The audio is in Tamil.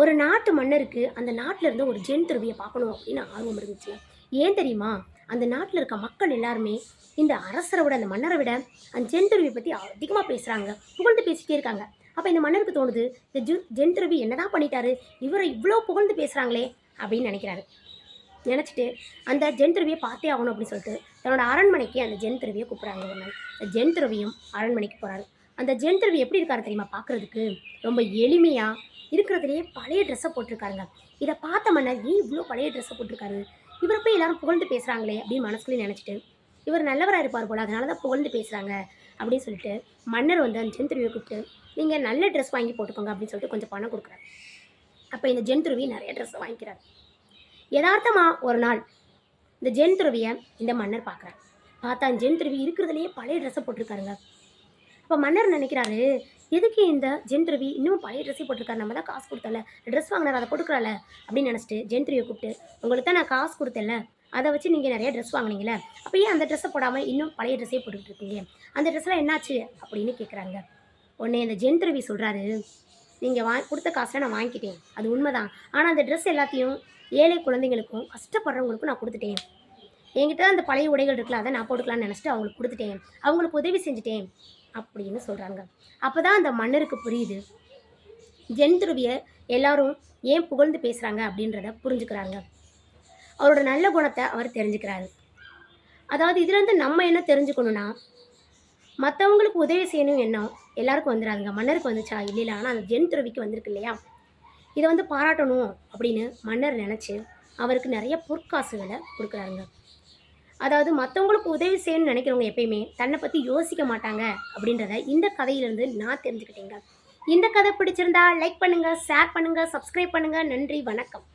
ஒரு நாட்டு மன்னருக்கு அந்த நாட்டில் இருந்த ஒரு ஜென் துறவியை பார்க்கணும் அப்படின்னு ஆர்வம் இருந்துச்சு. ஏன் தெரியுமா? அந்த நாட்டில் இருக்க மக்கள் எல்லாருமே இந்த அரசரை விட அந்த மன்னரை விட அந்த ஜென் துறவியை பற்றி அதிகமாக பேசுகிறாங்க புகழ்ந்து பேசிகிட்டே இருக்காங்க. அப்போ இந்த மன்னருக்கு தோணுது இந்த ஜு ஜென் துறவி என்னதான் பண்ணிட்டாரு? இவரை இவ்வளோ புகழ்ந்து பேசுகிறாங்களே அப்படின்னு நினைக்கிறாரு. நினச்சிட்டு அந்த ஜென் துறவியை பார்த்தே ஆகணும் அப்படின்னு சொல்லிட்டு தன்னோட அரண்மனைக்கு அந்த ஜென் துறவியை கூப்பிட்றாங்க ஒரு நாள். அந்த ஜென் துறவியும் அரண்மனைக்கு போகிறாரு அந்த ஜென் எப்படி இருக்காரு தெரியுமா பார்க்குறதுக்கு ரொம்ப எளிமையாக இருக்கிறதுலேயே பழைய ட்ரெஸ்ஸை போட்டிருக்காருங்க. இதை பார்த்த மன்னர் ஏன் இவ்வளோ பழைய ட்ரெஸ்ஸை போட்டிருக்காரு. இவரை போய் எல்லாரும் புகழ்ந்து பேசுகிறாங்களே அப்படின்னு மனசுக்குள்ளே நினச்சிட்டு இவர் நல்லவராக இருப்பார் போல அதனால தான் புகழ்ந்து பேசுகிறாங்க அப்படின்னு சொல்லிட்டு மன்னர் வந்து அந்த ஜென் துருவியை கூப்பிட்டு நீங்கள் நல்ல ட்ரெஸ் வாங்கி போட்டுக்கோங்க அப்படின்னு சொல்லிட்டு கொஞ்சம் பணம் கொடுக்குறாரு. அப்போ இந்த ஜென்துருவி நிறைய ட்ரெஸ்ஸை வாங்கிக்கிறார். யதார்த்தமாக ஒரு நாள் இந்த ஜென்துருவியை இந்த மன்னர் பார்க்குறார் பார்த்தா அந்த ஜென் துருவி இருக்கிறதுலையே பழைய ட்ரெஸ்ஸை போட்டிருக்காருங்க. இப்போ மன்னர் நினைக்கிறாரு எதுக்கு இந்த ஜென்ட்ருவி இன்னும் பழைய ட்ரெஸ்ஸே போட்டிருக்காரு? நம்ம தான் காசு கொடுத்தல ட்ரெஸ் வாங்கினார் அதை போட்டுக்கிறால அப்படின்னு நினச்சிட்டு ஜென்ட்ருவியை கூப்பிட்டு உங்களுக்கு தான் நான் காசு கொடுத்தேன்ல அதை வச்சு நீங்கள் நிறைய ட்ரெஸ் வாங்கினீங்களே அப்போ ஏன் அந்த ட்ரெஸ்ஸை போடாமல் இன்னும் பழைய ட்ரெஸ்ஸே போட்டுக்கிட்டு இருக்கீங்க? அந்த ட்ரெஸ்லாம் என்னாச்சு? அப்படின்னு கேட்குறாங்க உடனே இந்த ஜென்ட்ருவி சொல்கிறாரு நீங்கள் வா கொடுத்த காசை நான் வாங்கிக்கிட்டேன். அது உண்மைதான். ஆனால் அந்த ட்ரெஸ் எல்லாத்தையும் ஏழை குழந்தைங்களுக்கும் கஷ்டப்படுறவங்களுக்கும் நான் கொடுத்துட்டேன். என்கிட்ட அந்த பழைய உடைகள் இருக்குல்ல அதை நான் போட்டுக்கலாம்னு நினச்சிட்டு அவங்களுக்கு கொடுத்துட்டேன். அவங்களுக்கு உதவி செஞ்சுட்டேன். அப்படின்னு சொல்கிறாங்க அப்போ தான் அந்த மன்னருக்கு புரியுது. ஜென் துருவியை எல்லாரும் ஏன் புகழ்ந்து பேசுகிறாங்க அப்படின்றத புரிஞ்சுக்கிறாங்க. அவரோட நல்ல குணத்தை அவர் தெரிஞ்சுக்கிறாரு. அதாவது இதுலேருந்து நம்ம என்ன தெரிஞ்சுக்கணும்னா மற்றவங்களுக்கு உதவி செய்யணும் எண்ணம் எல்லாருக்கும் வந்துடாதுங்க. மன்னருக்கு வந்துச்சா? இல்லையில. ஆனால் அந்த ஜென் துறவிக்கு வந்திருக்கு இல்லையா? இதை வந்து பாராட்டணும் அப்படின்னு மன்னர் நினச்சி அவருக்கு நிறைய பொற்காசுகளை கொடுக்குறாருங்க. அதாவது மற்றவங்களுக்கு உதவி செய்யணும்னு நினைக்கிறவங்க எப்பயுமே தன்னை பற்றி யோசிக்க மாட்டாங்க அப்படின்றத இந்த கதையிலேருந்து நான் தெரிஞ்சுக்கிட்டேங்க. இந்த கதை பிடிச்சிருந்தா லைக் பண்ணுங்கள் ஷேர் பண்ணுங்கள் சப்ஸ்கிரைப் பண்ணுங்கள் நன்றி வணக்கம்.